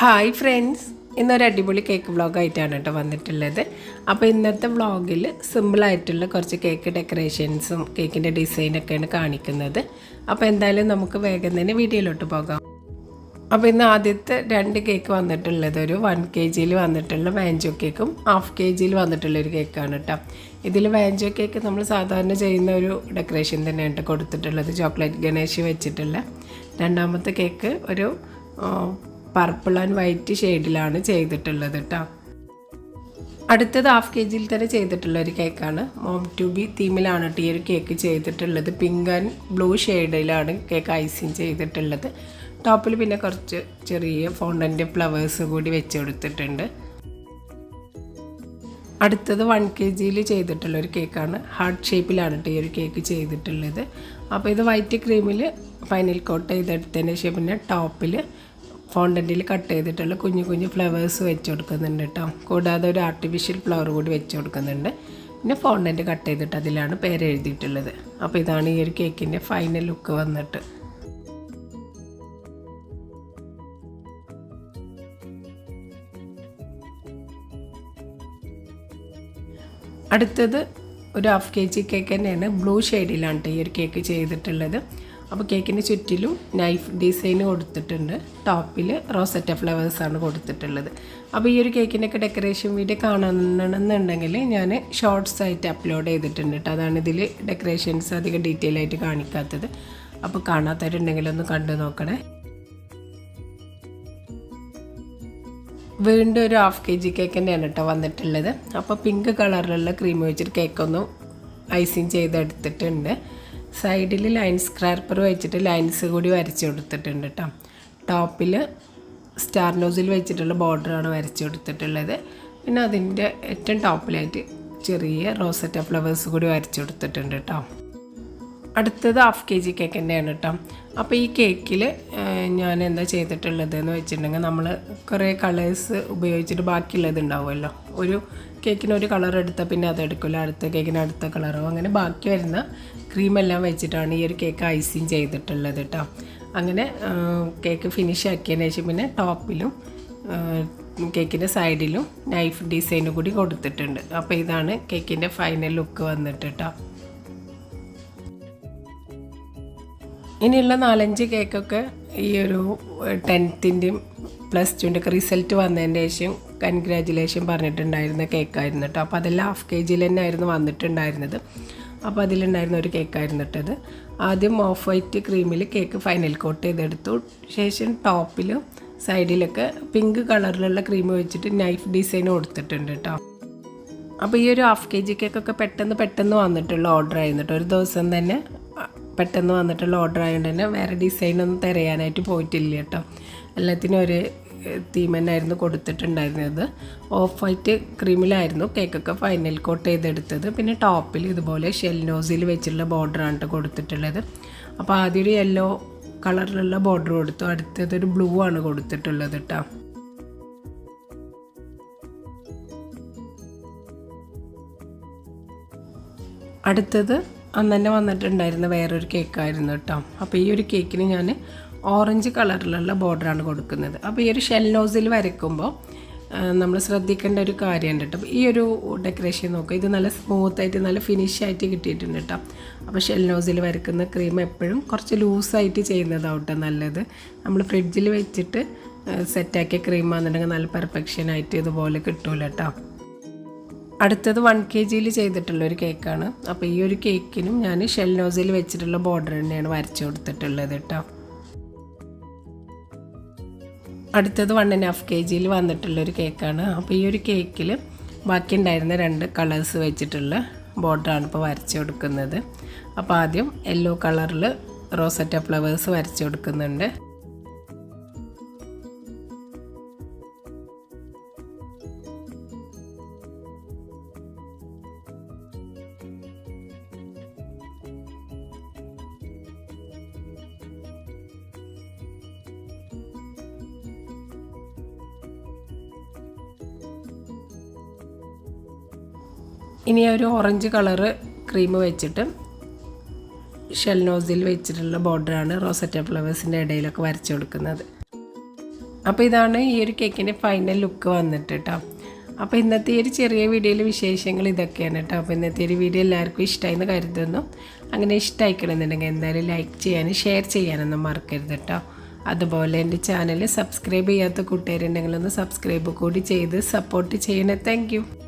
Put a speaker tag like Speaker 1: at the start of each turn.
Speaker 1: hi friends ഇന്നൊരു അടിപൊളി cake വ്ളോഗായിട്ടാണ് കേട്ടോ വന്നിട്ടുള്ളത് അപ്പോൾ ഇന്നത്തെ വ്ളോഗിൽ സിമ്പിളായിട്ടുള്ള കുറച്ച് കേക്ക് ഡെക്കറേഷൻസും കേക്കിൻ്റെ ഡിസൈനൊക്കെയാണ് കാണിക്കുന്നത് അപ്പോൾ എന്തായാലും നമുക്ക് വേഗം തന്നെ വീഡിയോയിലോട്ട് പോകാം അപ്പോൾ ഇന്ന് ആദ്യത്തെ രണ്ട് കേക്ക് വന്നിട്ടുള്ളത് ഒരു വൺ കെ ജിയിൽ വന്നിട്ടുള്ള വാഞ്ചോ കേക്കും ഹാഫ് കെ ജിയിൽ വന്നിട്ടുള്ള ഒരു കേക്കാണ് കേട്ടോ ഇതിൽ വാഞ്ചോ കേക്ക് നമ്മൾ സാധാരണ ചെയ്യുന്ന ഒരു ഡെക്കറേഷൻ തന്നെയാണ് കൊടുത്തിട്ടുള്ളത് ചോക്ലേറ്റ് ഗണേഷ് വെച്ചിട്ടുള്ള രണ്ടാമത്തെ കേക്ക് ഒരു പർപ്പിൾ ആൻഡ് വൈറ്റ് ഷെയ്ഡിലാണ് ചെയ്തിട്ടുള്ളത് കേട്ടോ അടുത്തത് ഹാഫ് കെ ജിയിൽ തന്നെ ചെയ്തിട്ടുള്ള ഒരു കേക്കാണ് മോം ടു ബി തീമിലാണ് കേട്ടോ ഈ ഒരു കേക്ക് ചെയ്തിട്ടുള്ളത് പിങ്ക് ആൻഡ് ബ്ലൂ ഷെയ്ഡിലാണ് കേക്ക് ഐസിങ് ചെയ്തിട്ടുള്ളത് ടോപ്പിൽ പിന്നെ കുറച്ച് ചെറിയ ഫോണ്ടൻ്റെ ഫ്ലവേഴ്സ് കൂടി വെച്ച് കൊടുത്തിട്ടുണ്ട് അടുത്തത് വൺ കെ ജിയിൽ ചെയ്തിട്ടുള്ള ഒരു കേക്കാണ് ഹാർട്ട് ഷേപ്പിലാണ് കേട്ടോ ഈ ഒരു കേക്ക് ചെയ്തിട്ടുള്ളത് അപ്പോൾ ഇത് വൈറ്റ് ക്രീമിൽ ഫൈനൽ കോട്ട് ചെയ്തെടുത്തതിന് ശേഷം പിന്നെ ടോപ്പിൽ ഫോണ്ടൻറ്റിൽ കട്ട് ചെയ്തിട്ടുള്ള കുഞ്ഞു കുഞ്ഞു ഫ്ലവേഴ്സ് വെച്ച് കൊടുക്കുന്നുണ്ട് കേട്ടോ കൂടാതെ ഒരു ആർട്ടിഫിഷ്യൽ ഫ്ലവർ കൂടി വെച്ച് കൊടുക്കുന്നുണ്ട് പിന്നെ ഫോണ്ടൻറ്റ് കട്ട് ചെയ്തിട്ട് അതിലാണ് പേര് എഴുതിയിട്ടുള്ളത് അപ്പോൾ ഇതാണ് ഈ ഒരു കേക്കിൻ്റെ ഫൈനൽ ലുക്ക് വന്നിട്ട് അടുത്തത് ഒരു ഹാഫ് കെ ജി കേക്ക് തന്നെയാണ് ബ്ലൂ ഷെയ്ഡിലാണ് ഈ ഒരു കേക്ക് ചെയ്തിട്ടുള്ളത് അപ്പോൾ കേക്കിൻ്റെ ചുറ്റിലും നൈഫ് ഡിസൈൻ കൊടുത്തിട്ടുണ്ട് ടോപ്പിൽ റോസറ്റ ഫ്ലവേഴ്സാണ് കൊടുത്തിട്ടുള്ളത് അപ്പോൾ ഈ ഒരു കേക്കിൻ്റെയൊക്കെ ഡെക്കറേഷൻ വീഡിയോ കാണണമെന്നുണ്ടെങ്കിൽ ഞാൻ ഷോർട്സ് ആയിട്ട് അപ്ലോഡ് ചെയ്തിട്ടുണ്ട് കേട്ടോ അതാണ് ഇതിൽ ഡെക്കറേഷൻസ് അധികം ഡീറ്റെയിൽ ആയിട്ട് കാണിക്കാത്തത് അപ്പോൾ കാണാത്തവരുണ്ടെങ്കിൽ ഒന്ന് കണ്ടു നോക്കണേ വീണ്ടും ഒരു ഹാഫ് കെ ജി കേക്കിൻ്റെയാണ് കേട്ടോ വന്നിട്ടുള്ളത് അപ്പോൾ പിങ്ക് കളറിലുള്ള ക്രീം വെച്ചിട്ട് കേക്കൊന്നും ഐസിങ് ചെയ്തെടുത്തിട്ടുണ്ട് സൈഡിൽ ലൈൻ സ്ക്രാപ്പർ വെച്ചിട്ട് ലൈൻസ് കൂടി വരച്ച് കൊടുത്തിട്ടുണ്ട് കേട്ടോ ടോപ്പിൽ സ്റ്റാർ നോസിൽ വെച്ചിട്ടുള്ള ബോർഡറാണ് വരച്ച് കൊടുത്തിട്ടുള്ളത് പിന്നെ അതിൻ്റെ ഏറ്റവും ടോപ്പിലായിട്ട് ചെറിയ റോസറ്റ ഫ്ലവേഴ്സ് കൂടി വരച്ച് കൊടുത്തിട്ടുണ്ട് കേട്ടോ അടുത്തത് ഹാഫ് കെ ജി കേക്ക് തന്നെയാണ് കേട്ടോ അപ്പോൾ ഈ കേക്കിൽ ഞാൻ എന്താ ചെയ്തിട്ടുള്ളത് എന്ന് വെച്ചിട്ടുണ്ടെങ്കിൽ നമ്മൾ കുറേ കളേഴ്സ് ഉപയോഗിച്ചിട്ട് ബാക്കിയുള്ളത് ഉണ്ടാവുമല്ലോ ഒരു കേക്കിന് ഒരു കളർ എടുത്താൽ പിന്നെ അത് എടുക്കില്ല അടുത്ത കേക്കിന് അടുത്ത കളറോ അങ്ങനെ ബാക്കി വരുന്ന ക്രീമെല്ലാം വെച്ചിട്ടാണ് ഈ ഒരു കേക്ക് ഐസിങ് ചെയ്തിട്ടുള്ളത് കേട്ടോ അങ്ങനെ കേക്ക് ഫിനിഷ് ആക്കിയതിന് ശേഷം പിന്നെ ടോപ്പിലും കേക്കിൻ്റെ സൈഡിലും നൈഫ് ഡിസൈനും കൂടി കൊടുത്തിട്ടുണ്ട് അപ്പോൾ ഇതാണ് കേക്കിൻ്റെ ഫൈനൽ ലുക്ക് വന്നിട്ട് കേട്ടോ ഇനിയുള്ള നാലഞ്ച് കേക്കൊക്കെ ഈ ഒരു ടെൻത്തിൻ്റെയും പ്ലസ് ഒക്കെ റിസൾട്ട് വന്നതിൻ്റെ ശേഷം കൺഗ്രാജുലേഷൻ പറഞ്ഞിട്ടുണ്ടായിരുന്ന കേക്കായിരുന്നു കേട്ടോ അപ്പോൾ അതെല്ലാം ഹാഫ് കെ ജിയിൽ തന്നെ ആയിരുന്നു വന്നിട്ടുണ്ടായിരുന്നത് അപ്പോൾ അതിലുണ്ടായിരുന്ന ഒരു കേക്കായിരുന്നു ഇട്ടത് ആദ്യം ഓഫ് വൈറ്റ് ക്രീമിൽ കേക്ക് ഫൈനൽ കോട്ട് ചെയ്തെടുത്തു ശേഷം ടോപ്പിൽ സൈഡിലൊക്കെ പിങ്ക് കളറിലുള്ള ക്രീം വെച്ചിട്ട് നൈഫ് ഡിസൈൻ കൊടുത്തിട്ടുണ്ട് കേട്ടോ അപ്പോൾ ഈ ഒരു ഹാഫ് കെ ജി കേക്കൊക്കെ പെട്ടെന്ന് പെട്ടെന്ന് വന്നിട്ടുള്ള ഓർഡർ ആയിരുന്നു കേട്ടോ ഒരു ദിവസം തന്നെ പെട്ടെന്ന് വന്നിട്ടുള്ള ഓർഡർ ആയതുകൊണ്ട് തന്നെ വേറെ ഡിസൈനൊന്നും തിരയാനായിട്ട് പോയിട്ടില്ല കേട്ടോ എല്ലാത്തിനും ഒരു തീം തന്നെയായിരുന്നു കൊടുത്തിട്ടുണ്ടായിരുന്നത് ഓഫ് വൈറ്റ് ക്രീമിലായിരുന്നു കേക്കൊക്കെ ഫൈനൽ കോട്ട് ചെയ്തെടുത്തത് പിന്നെ ടോപ്പിൽ ഇതുപോലെ ഷെൽ നോസിൽ വെച്ചുള്ള ബോർഡറാണ് ആണ് കൊടുത്തിട്ടുള്ളത് അപ്പോൾ ആദ്യം ഒരു യെല്ലോ കളറിലുള്ള ബോർഡർ കൊടുത്തു ഒരു ബ്ലൂ ആണ് കൊടുത്തിട്ടുള്ളത് കേട്ടോ അടുത്തത് അന്ന് തന്നെ വന്നിട്ടുണ്ടായിരുന്ന വേറൊരു കേക്കായിരുന്നു കേട്ടോ അപ്പോൾ ഈ ഒരു കേക്കിന് ഞാൻ ഓറഞ്ച് കളറിലുള്ള ബോർഡറാണ് കൊടുക്കുന്നത് അപ്പോൾ ഈ ഒരു ഷെൽ നോസിൽ വരയ്ക്കുമ്പോൾ നമ്മൾ ശ്രദ്ധിക്കേണ്ട ഒരു കാര്യമുണ്ട് കേട്ടോ ഈ ഒരു ഡെക്കറേഷൻ നോക്കുക ഇത് നല്ല സ്മൂത്ത് ആയിട്ട് നല്ല ഫിനിഷ് ആയിട്ട് കിട്ടിയിട്ടുണ്ട് കേട്ടോ അപ്പോൾ ഷെൽ നോസിൽ വരക്കുന്ന ക്രീം എപ്പോഴും കുറച്ച് ലൂസായിട്ട് ചെയ്യുന്നതാവും നല്ലത് നമ്മൾ ഫ്രിഡ്ജിൽ വെച്ചിട്ട് സെറ്റാക്കിയ ക്രീം വന്നിട്ടുണ്ടെങ്കിൽ നല്ല പെർഫെക്ഷനായിട്ട് ഇതുപോലെ കിട്ടൂല കേട്ടോ അടുത്തത് വൺ കെ ജിയിൽ ചെയ്തിട്ടുള്ള ഒരു കേക്കാണ് അപ്പോൾ ഈ ഒരു കേക്കിനും ഞാൻ ഷെൽ നോസിൽ വെച്ചിട്ടുള്ള ബോർഡർ തന്നെയാണ് വരച്ചു കൊടുത്തിട്ടുള്ളത് കേട്ടോ അടുത്തത് വൺ ആൻഡ് ഹാഫ് കെ ജിയിൽ വന്നിട്ടുള്ളൊരു കേക്കാണ് അപ്പോൾ ഈ ഒരു കേക്കിൽ ബാക്കി ഉണ്ടായിരുന്ന രണ്ട് കളേഴ്സ് വെച്ചിട്ടുള്ള ബോർഡറാണ് ഇപ്പോൾ വരച്ചു കൊടുക്കുന്നത് അപ്പോൾ ആദ്യം യെല്ലോ കളറിൽ റോസറ്റ ഫ്ലവേഴ്സ് വരച്ചു കൊടുക്കുന്നുണ്ട് ഇനി ഒരു ഓറഞ്ച് കളറ് ക്രീം വെച്ചിട്ട് ഷെൽ നോസിൽ വെച്ചിട്ടുള്ള ബോർഡറാണ് റോസറ്റ ഫ്ലവേഴ്സിൻ്റെ ഇടയിലൊക്കെ വരച്ചു കൊടുക്കുന്നത് അപ്പോൾ ഇതാണ് ഈ ഒരു കേക്കിൻ്റെ ഫൈനൽ ലുക്ക് വന്നിട്ട് കേട്ടോ അപ്പോൾ ഇന്നത്തെ ഒരു ചെറിയ വീഡിയോയിൽ വിശേഷങ്ങൾ ഇതൊക്കെയാണ് കേട്ടോ അപ്പോൾ ഇന്നത്തെ ഒരു വീഡിയോ എല്ലാവർക്കും എന്ന് കരുതുന്നു അങ്ങനെ ഇഷ്ടമായിക്കണമെന്നുണ്ടെങ്കിൽ എന്തായാലും ലൈക്ക് ചെയ്യാനും ഷെയർ ചെയ്യാനൊന്നും മറക്കരുത് കേട്ടോ അതുപോലെ എൻ്റെ ചാനൽ സബ്സ്ക്രൈബ് ചെയ്യാത്ത കൂട്ടുകാരുണ്ടെങ്കിൽ ഒന്ന് സബ്സ്ക്രൈബ് കൂടി ചെയ്ത് സപ്പോർട്ട് ചെയ്യണേ താങ്ക്